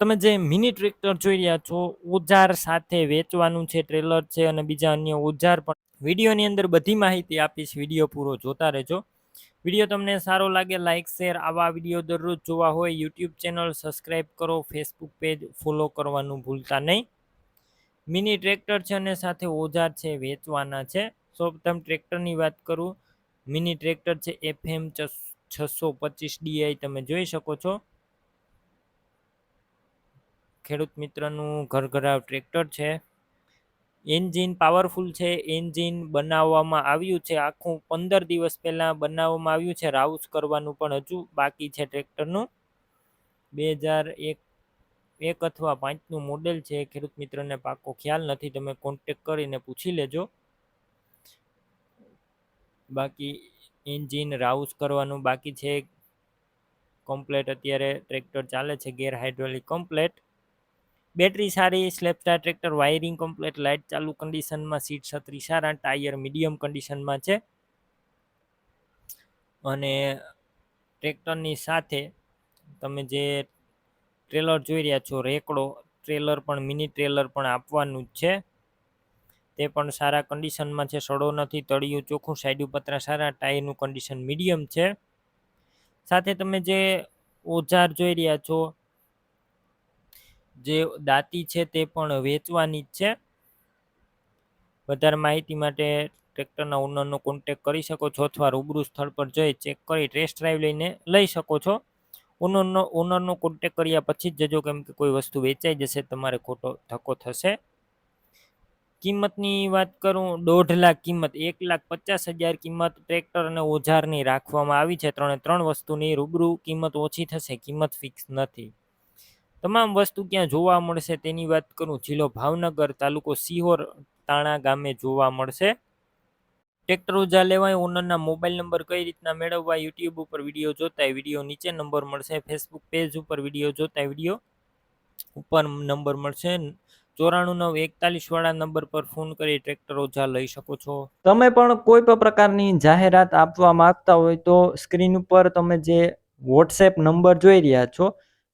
તમે જે mini tractor જોઈ રહ્યા છો ઓજાર સાથે વેચવાનું છે ટ્રેલર છે અને બીજા અન્ય ઓજાર પણ. વિડીયોની અંદર બધી માહિતી આપીશ વીડિયો પૂરો જોતા રહેજો. વીડિયો તમને સારો લાગે લાઇક શેર આવા વીડિયો દરરોજ જોવા હોય યુટ્યુબ ચેનલ સબસ્ક્રાઈબ કરો ફેસબુક પેજ ફોલો કરવાનું ભૂલતા નહીં. મિની ટ્રેક્ટર છે અને સાથે ઓજાર છે, વેચવાના છે. સૌપ્રથમ ટ્રેક્ટરની વાત કરું મિની ટ્રેક્ટર છે એફએમ છસો પચીસ ડીઆઈ તમે જોઈ શકો છો. ખેડૂત મિત્રનું ઘરઘરાવ ટ્રેક્ટર છે. એન્જિન પાવરફુલ છે. એન્જિન બનાવવામાં આવ્યું છે. આખું પંદર દિવસ પહેલાં બનાવવામાં આવ્યું છે. રાઉસ કરવાનું પણ હજુ બાકી છે ટ્રેક્ટરનું બે હજાર એક એક અથવા પાંચનું મોડેલ છે. ખેડૂત મિત્રને પાકો ખ્યાલ નથી. તમે કોન્ટેક કરીને પૂછી લેજો. બાકી એન્જિન રાઉસ કરવાનું બાકી છે. કમ્પ્લેટ અત્યારે ટ્રેક્ટર ચાલે છે. ગેર હાઇડ્રોલિક કમ્પ્લેટ બેટરી સારી, સ્લેપસ્ટાર ટ્રેક્ટર, વાયરિંગ કમ્પ્લેટ, લાઇટ ચાલુ કન્ડિશનમાં, સીટ છત્રી સારા, ટાયર મીડિયમ કન્ડિશનમાં છે. અને ટ્રેક્ટરની સાથે તમે જે ટ્રેલર જોઈ રહ્યા છો, રેકડો ટ્રેલર પણ, મિની ટ્રેલર પણ આપવાનું જ છે. તે પણ સારા કન્ડિશનમાં છે, સડો નથી, તળિયું ચોખ્ખું, સાઈડ પતરા સારા, ટાયરનું કન્ડિશન મીડિયમ છે. સાથે તમે જે ઓજાર જોઈ રહ્યા છો જે દાંતી છે તે પણ વેચવાની જ છે. વધારે માહિતી માટે ટ્રેક્ટરના ઓનરનો કોન્ટેક કરી શકો છો અથવા રૂબરૂ સ્થળ પર જઈ ચેક કરી ટેસ્ટ ડ્રાઈવ લઈને લઈ શકો છો. ઓનરનો ઓનરનો કોન્ટેક કર્યા પછી જ જજો કેમ કે કોઈ વસ્તુ વેચાઈ જશે, તમારે ખોટો ધક્કો થશે. કિંમતની વાત કરું, દોઢ લાખ કિંમત, એક લાખ પચાસ હજાર કિંમત ટ્રેક્ટર અને ઓજારની રાખવામાં આવી છે. ત્રણે ત્રણ વસ્તુની રૂબરૂ કિંમત ઓછી થશે, કિંમત ફિક્સ નથી. તમામ વસ્તુ ક્યાં જોવા મળશે તેની વાત કરું. જિલ્લો ભાવનગર, તાલુકો સિહોર તાણા ગામે જોવા મળશે. ટ્રેક્ટર ઓજા લેવાય, ઓનરના મોબાઈલ નંબર કઈ રીતના મેળવવા, યુટ્યુબ ઉપર વીડિયો જોતા વીડિયો નીચે નંબર મળશે, ફેસબુક પેજ ઉપર વીડિયો જોતા વીડિયો ઉપર નંબર મળશે. ચોરાણું નવ એકતાલીસ વાળા નંબર પર ફોન કરી ટ્રેક્ટર ઓજા લઈ શકો છો. તમે પણ કોઈ પણ પ્રકારની જાહેરાત આપવા માંગતા હોય તો સ્ક્રીન ઉપર તમે જે વોટ્સએપ નંબર જોઈ રહ્યા છો